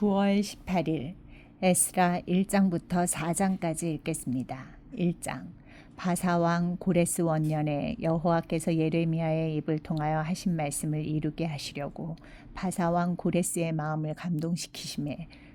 9월 18일 에스라 1장부터 4장까지 읽겠습니다. 1장 바사왕 고레스 원년에 여호와께서 예레미야의 입을 통하여 하신 말씀을 이루게 하시려고 바사왕 고레스의 마음을 감동시키심에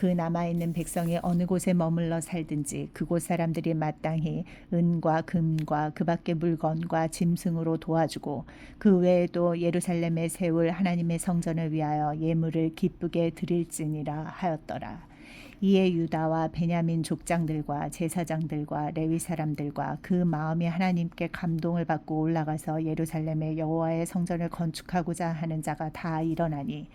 그 남아있는 백성이 어느 곳에 머물러 살든지 그곳 사람들이 마땅히 은과 금과 그 밖의 물건과 짐승으로 도와주고 그 외에도 예루살렘에 세울 하나님의 성전을 위하여 예물을 기쁘게 드릴지니라 하였더라. 이에 유다와 베냐민 족장들과 제사장들과 레위 사람들과 그 마음이 하나님께 감동을 받고 올라가서 예루살렘에 여호와의 성전을 건축하고자 하는 자가 다 일어나니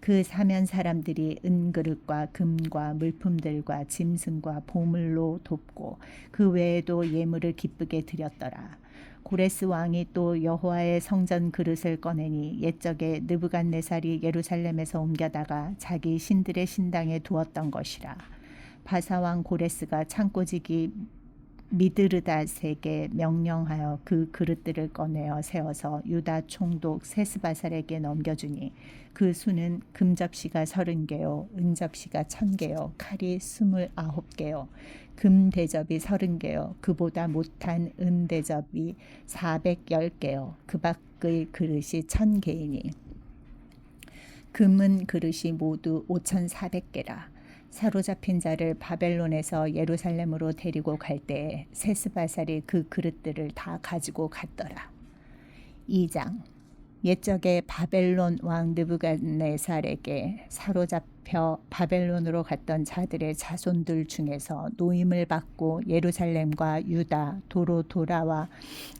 그 사면 사람들이 은그릇과 금과 물품들과 짐승과 보물로 돕고 그 외에도 예물을 기쁘게 드렸더라. 고레스 왕이 또 여호와의 성전 그릇을 꺼내니 옛적에 느부갓네살이 예루살렘에서 옮겨다가 자기 신들의 신당에 두었던 것이라. 바사 왕 고레스가 창고지기 미드르닷에게 명령하여 그 그릇들을 꺼내어 세워서 유다 총독 세스바살에게 넘겨주니 그 수는 금접시가 서른 개요 은접시가 천 개요 칼이 스물아홉 개요. 금 대접이 서른 개요 그보다 못한 은 대접이 사백열 개요. 그 밖의 그릇이 천 개이니. 금은 그릇이 모두 오천사백 개라 사로잡힌 자를 바벨론에서 예루살렘으로 데리고 갈 때에 세스바살이 그 그릇들을 다 가지고 갔더라. 2장 옛적에 바벨론 왕 느부갓네살에게 사로잡혀 바벨론으로 갔던 자들의 자손들 중에서 노임을 받고 예루살렘과 유다 도로 돌아와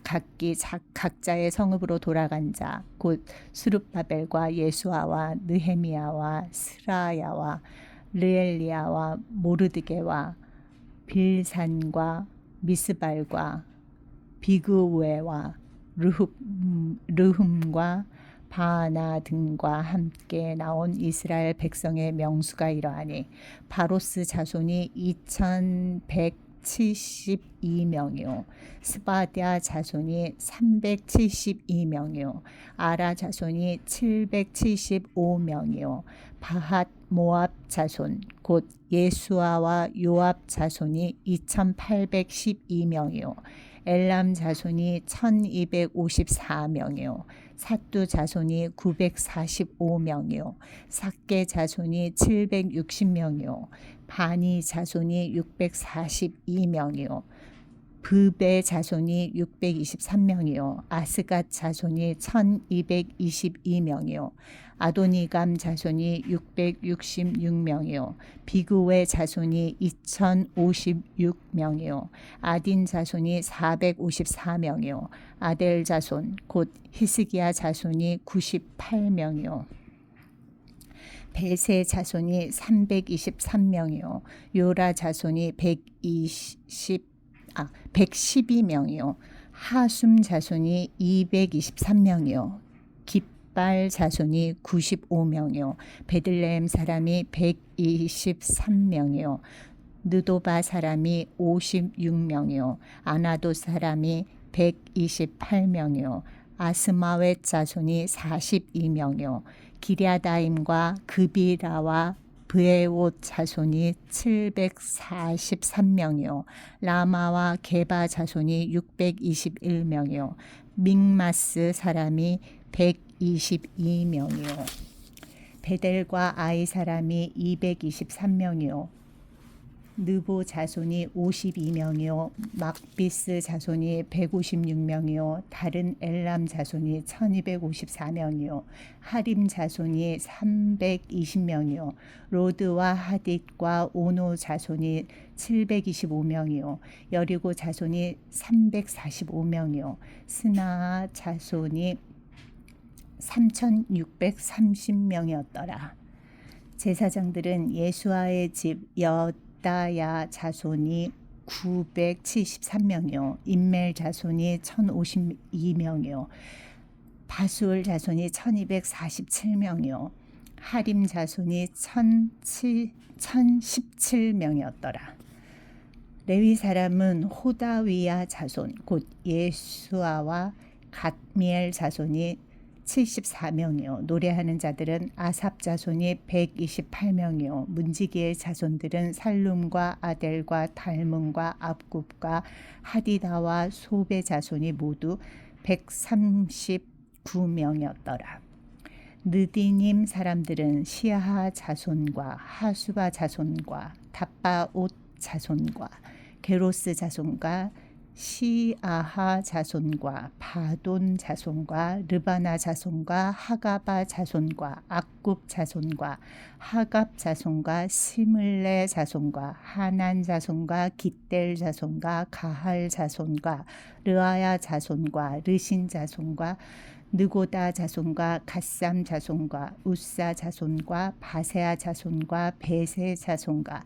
각기 각자의 성읍으로 돌아간 자 곧 수룹바벨과 예수아와 느헤미야와 스라야와 르엘리아와 모르드게와 빌산과 미스발과 비그웨와 르흠, 과 바나 등과 함께 나온 이스라엘 백성의 명수가 이러하니 바로스 자손이 2172명이요. 스바디아 자손이 372명이요. 아라 자손이 775명이요. 바핫 모압 자손 곧 예수아와 요압 자손이 2812명이요. 엘람 자손이 1254명이요. 사뚜 자손이 945명이요. 삭게 자손이 760명이요. 바니 자손이 642명이요. 브베 자손이 623명이요. 아스갓 자손이 1222명이요 아도니감 자손이 666명이요. 비그웨 자손이 2056명이요. 아딘 자손이 454명이요. 아델 자손 곧 히스기야 자손이 98명이요. 베세 자손이 323명이요. 요라 자손이 120 아, 112명이요. 하숨 자손이 223명이요. 깃발 자손이 95명이요. 베들레헴 사람이 123명이요. 느도바 사람이 56명이요. 아나도 사람이 128명이요. 아스마웻 자손이 42명이요. 기랴다임과 그비라와 브에옷 자손이 743명이요. 라마와 게바 자손이 621명이요. 믹마스 사람이 122명이요. 베델과 아이 사람이 223명이요. 느보 자손이 52명이요. 막비스 자손이 156명이요. 다른 엘람 자손이 1254명이요. 하림 자손이 320명이요. 로드와 하딧과 오노 자손이 725명이요. 여리고 자손이 345명이요. 스나 자손이 3630명이었더라. 제사장들은 예수아의 집 여, hod다야 자손이 973명이요. 인멜 자손이 1052명이요. 바술 자손이 1247명이요. 하림 자손이 1017명이었더라. 레위 사람은 호다위야 자손 곧 예수아와 갓미엘 자손이 74명이요 노래하는 자들은 아삽 자손이 128명이요 문지기의 자손들은 살룸과 아델과 달문과 압굽과 하디다와 소베 자손이 모두 139명이었더라. 느디님 사람들은 시아하 자손과 하수바 자손과 답바옷 자손과 게로스 자손과 시아하 자손과 바돈 자손과 르바나 자손과 하가바 자손과 악굽 자손과 하갑 자손과 시물레 자손과 하난 자손과 깃델 자손과 가할 자손과 르아야 자손과 르신 자손과 느고다 자손과 갓삼 자손과 우사 자손과 바세아 자손과 베세 자손과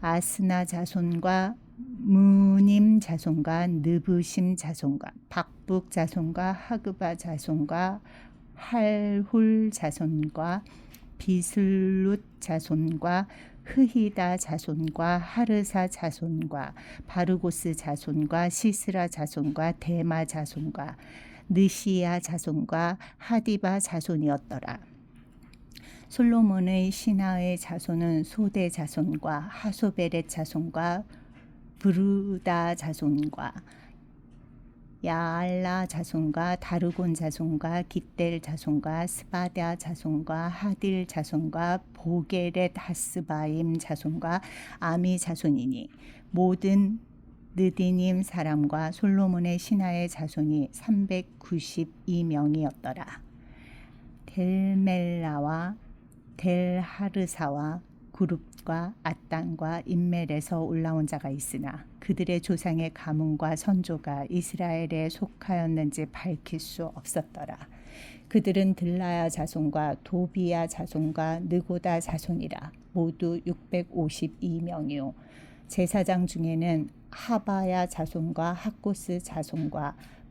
아스나 자손과 무님 자손과 느부심 자손과 박북 자손과 하그바 자손과 할훌 자손과 비슬룻 자손과 흐히다 자손과 하르사 자손과 바르고스 자손과 시스라 자손과 데마 자손과 느시야 자손과 하디바 자손이었더라. 솔로몬의 신하의 자손은 소대 자손과 하소베렛 자손과 브루다 자손과 야알라 자손과 다르곤 자손과 깃델 자손과 스바다 자손과 하딜 자손과 보게렛 하스바임 자손과 아미 자손이니 모든 느디님 사람과 솔로몬의 신하의 자손이 392명이었더라. 델멜라와 델하르사와 그룹 과 아땅과 인멜에서 올라온 자가 있으나 그들의 조상의 가문과 선조가 이스라엘에 속하였는지 밝힐 수 없었더라. 그들은 들라야 자손과 도비야 자손과 느고다 자손이라 모두 652명이요. 제사장 중에는 하바야 자손과 학고스 자손과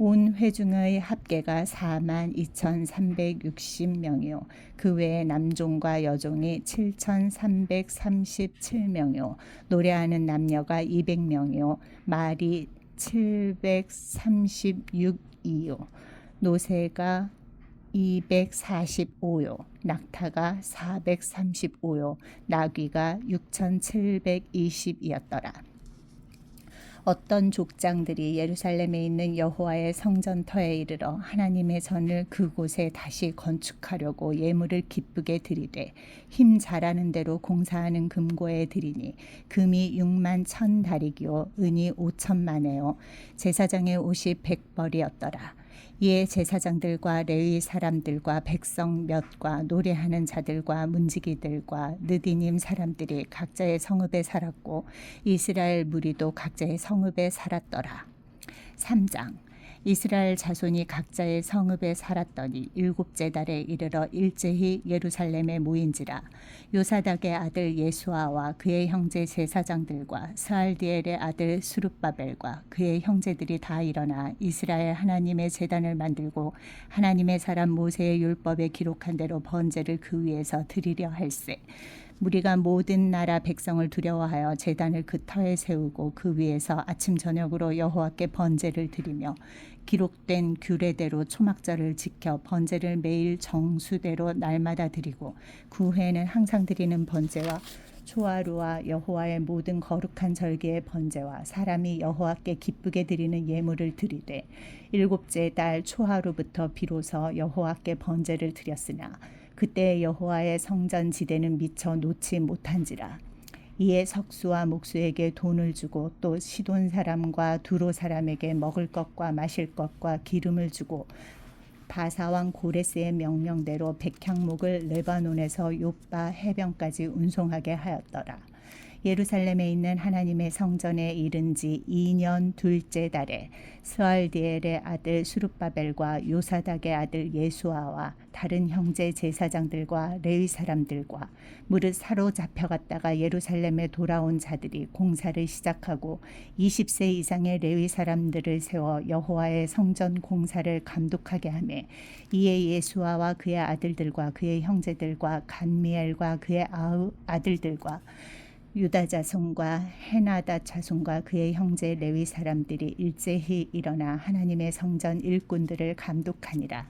온 회중의 합계가 4만 2,360명이요. 그 외에 남종과 여종이 7,337명이요. 노래하는 남녀가 200명이요. 말이 736이요. 노새가 245요. 낙타가 435요. 나귀가 6,720이었더라. 어떤 족장들이 예루살렘에 있는 여호와의 성전터에 이르러 하나님의 전을 그곳에 다시 건축하려고 예물을 기쁘게 드리되 힘 잘하는 대로 공사하는 금고에 드리니 금이 6만 천 다리기요. 은이 5천만에요. 제사장의 옷이 백벌이었더라 이에 제사장들과 레위 사람들과 백성 몇과 노래하는 자들과 문지기들과 느디님 사람들이 각자의 성읍에 살았고 이스라엘 무리도 각자의 성읍에 살았더라. 3장 이스라엘 자손이 각자의 성읍에 살았더니 일곱째 달에 이르러 일제히 예루살렘에 모인지라. 요사닥의 아들 예수아와 그의 형제 제사장들과 스알디엘의 아들 수룹바벨과 그의 형제들이 다 일어나 이스라엘 하나님의 제단을 만들고 하나님의 사람 모세의 율법에 기록한 대로 번제를 그 위에서 드리려 할세 무리가 모든 나라 백성을 두려워하여 제단을 그 터에 세우고 그 위에서 아침 저녁으로 여호와께 번제를 드리며 기록된 규례대로 초막절을 지켜 번제를 매일 정수대로 날마다 드리고 그 후에는 항상 드리는 번제와 초하루와 여호와의 모든 거룩한 절기의 번제와 사람이 여호와께 기쁘게 드리는 예물을 드리되 일곱째 달 초하루부터 비로소 여호와께 번제를 드렸으나 그때 여호와의 성전 지대는 미처 놓지 못한지라 이에 석수와 목수에게 돈을 주고 또 시돈 사람과 두로 사람에게 먹을 것과 마실 것과 기름을 주고 바사왕 고레스의 명령대로 백향목을 레바논에서 요빠 해변까지 운송하게 하였더라. 예루살렘에 있는 하나님의 성전에 이른 지 2년 둘째 달에 스알디엘의 아들 수룹바벨과 요사닥의 아들 예수아와 다른 형제 제사장들과 레위 사람들과 무릇 사로잡혀갔다가 예루살렘에 돌아온 자들이 공사를 시작하고 20세 이상의 레위 사람들을 세워 여호와의 성전 공사를 감독하게 하며 이에 예수아와 그의 아들들과 그의 형제들과 간미엘과 그의 아우 아들들과 유다 자손과 헤나다 자손과 그의 형제 레위 사람들이 일제히 일어나 하나님의 성전 일꾼들을 감독하니라.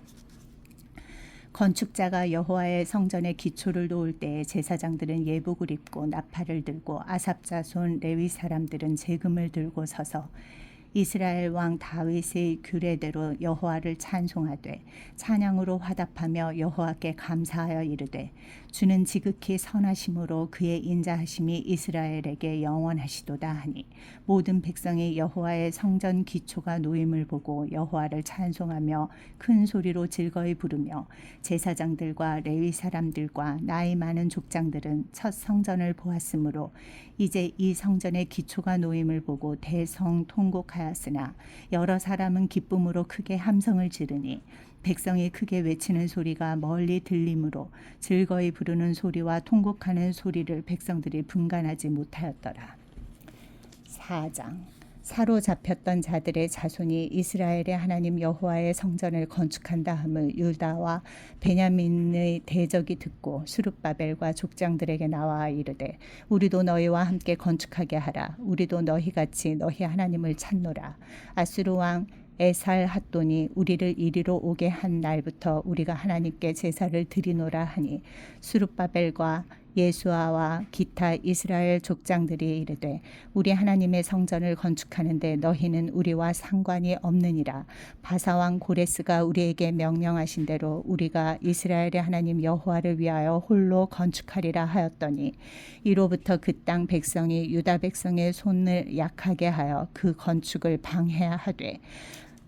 건축자가 여호와의 성전의 기초를 놓을 때에 제사장들은 예복을 입고 나팔을 들고 아삽 자손 레위 사람들은 재금을 들고 서서 이스라엘 왕 다윗의 규례대로 여호와를 찬송하되 찬양으로 화답하며 여호와께 감사하여 이르되 주는 지극히 선하심으로 그의 인자하심이 이스라엘에게 영원하시도다 하니 모든 백성이 여호와의 성전 기초가 놓임을 보고 여호와를 찬송하며 큰 소리로 즐거이 부르며 제사장들과 레위 사람들과 나이 많은 족장들은 첫 성전을 보았으므로 이제 이 성전의 기초가 놓임을 보고 대성 통곡하였으나 여러 사람은 기쁨으로 크게 함성을 지르니 백성이 크게 외치는 소리가 멀리 들림으로 즐거이 부르는 소리와 통곡하는 소리를 백성들이 분간하지 못하였더라. 4장 사로잡혔던 자들의 자손이 이스라엘의 하나님 여호와의 성전을 건축한다 함을 유다와 베냐민의 대적이 듣고 수룹바벨과 족장들에게 나와 이르되 우리도 너희와 함께 건축하게 하라. 우리도 너희 같이 너희 하나님을 찾노라. 아수르 왕 에살 핫돈이 우리를 이리로 오게 한 날부터 우리가 하나님께 제사를 드리노라 하니 수룹바벨과 예수아와 기타 이스라엘 족장들이 이르되 우리 하나님의 성전을 건축하는데 너희는 우리와 상관이 없느니라. 바사왕 고레스가 우리에게 명령하신 대로 우리가 이스라엘의 하나님 여호와를 위하여 홀로 건축하리라 하였더니 이로부터 그 땅 백성이 유다 백성의 손을 약하게 하여 그 건축을 방해하되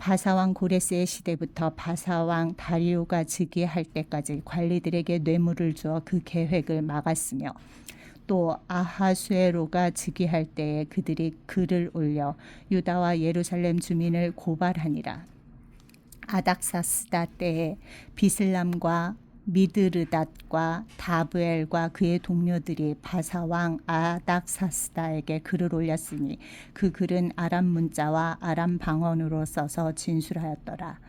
바사왕 고레스의 시대부터 바사왕 다리오가 즉위할 때까지 관리들에게 뇌물을 주어 그 계획을 막았으며 또 아하수에로가 즉위할 때에 그들이 글을 올려 유다와 예루살렘 주민을 고발하니라. 아닥사스다 때에 비슬람과 미드르닷과 다브엘과 그의 동료들이 바사왕 아닥사스다에게 글을 올렸으니 그 글은 아람 문자와 아람 방언으로 써서 진술하였더라.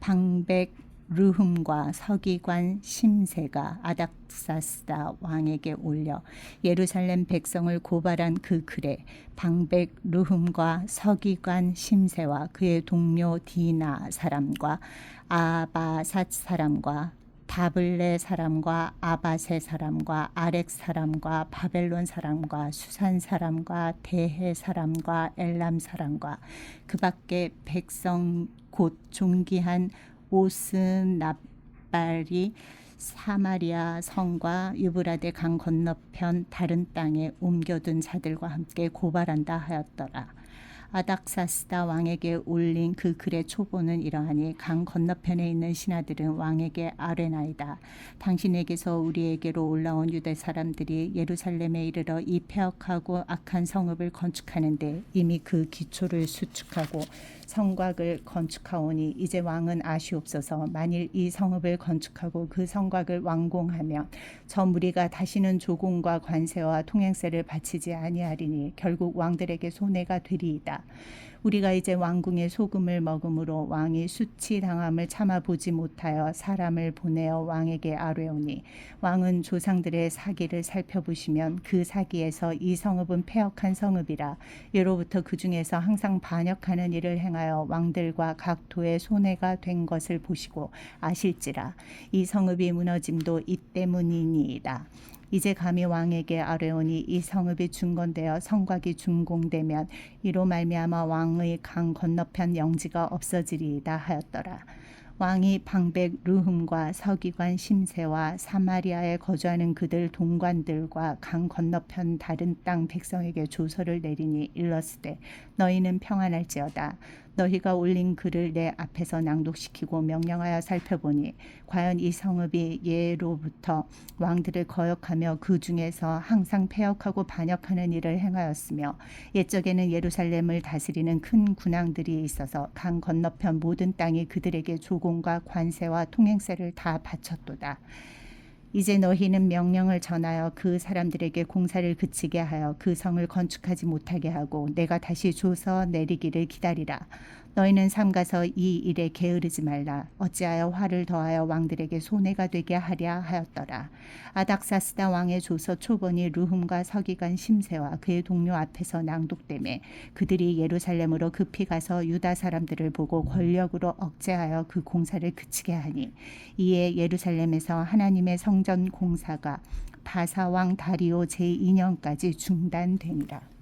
방백 르흠과 서기관 심세가 아닥사스다 왕에게 올려 예루살렘 백성을 고발한 그 글에 방백 르흠과 서기관 심세와 그의 동료 디나 사람과 아바삿 사람과 다블레 사람과 아바세 사람과 아렉 사람과 바벨론 사람과 수산 사람과 대해 사람과 엘람 사람과 그 밖에 백성 곧 존귀한 오스납발이 사마리아 성과 유브라데 강 건너편 다른 땅에 옮겨둔 자들과 함께 고발한다 하였더라. 아닥사스다 왕에게 올린 그 글의 초보는 이러하니 강 건너편에 있는 신하들은 왕에게 아뢰나이다. 당신에게서 우리에게로 올라온 유대 사람들이 예루살렘에 이르러 이 폐역하고 악한 성읍을 건축하는데 이미 그 기초를 수축하고 성곽을 건축하오니 이제 왕은 아시옵소서 만일 이 성읍을 건축하고 그 성곽을 완공하면 저 무리가 다시는 조공과 관세와 통행세를 바치지 아니하리니 결국 왕들에게 손해가 되리이다. 우리가 이제 왕궁의 소금을 먹음으로 왕이 수치당함을 참아 보지 못하여 사람을 보내어 왕에게 아뢰오니 왕은 조상들의 사기를 살펴보시면 그 사기에서 이 성읍은 폐역한 성읍이라 예로부터 그 중에서 항상 반역하는 일을 행하여 왕들과 각 도의 손해가 된 것을 보시고 아실지라 이 성읍이 무너짐도 이 때문이니이다. 이제 감히 왕에게 아뢰오니 이 성읍이 중건되어 성곽이 준공되면 이로 말미암아 왕의 강 건너편 영지가 없어지리이다 하였더라. 왕이 방백 르흠과 서기관 심세와 사마리아에 거주하는 그들 동관들과 강 건너편 다른 땅 백성에게 조서를 내리니 일렀으되 너희는 평안할지어다 너희가 올린 글을 내 앞에서 낭독시키고 명령하여 살펴보니 과연 이 성읍이 예로부터 왕들을 거역하며 그 중에서 항상 패역하고 반역하는 일을 행하였으며 옛적에는 예루살렘을 다스리는 큰 군왕들이 있어서 강 건너편 모든 땅이 그들에게 조공과 관세와 통행세를 다 바쳤도다. 이제 너희는 명령을 전하여 그 사람들에게 공사를 그치게 하여 그 성을 건축하지 못하게 하고 내가 다시 조서 내리기를 기다리라. 너희는 삼가서 이 일에 게으르지 말라. 어찌하여 화를 더하여 왕들에게 손해가 되게 하랴 하였더라. 아닥사스다 왕의 조서 초본이 루흠과 서기관 심세와 그의 동료 앞에서 낭독되매 그들이 예루살렘으로 급히 가서 유다 사람들을 보고 권력으로 억제하여 그 공사를 그치게 하니 이에 예루살렘에서 하나님의 성전 공사가 바사 왕 다리오 제2년까지 중단되니라.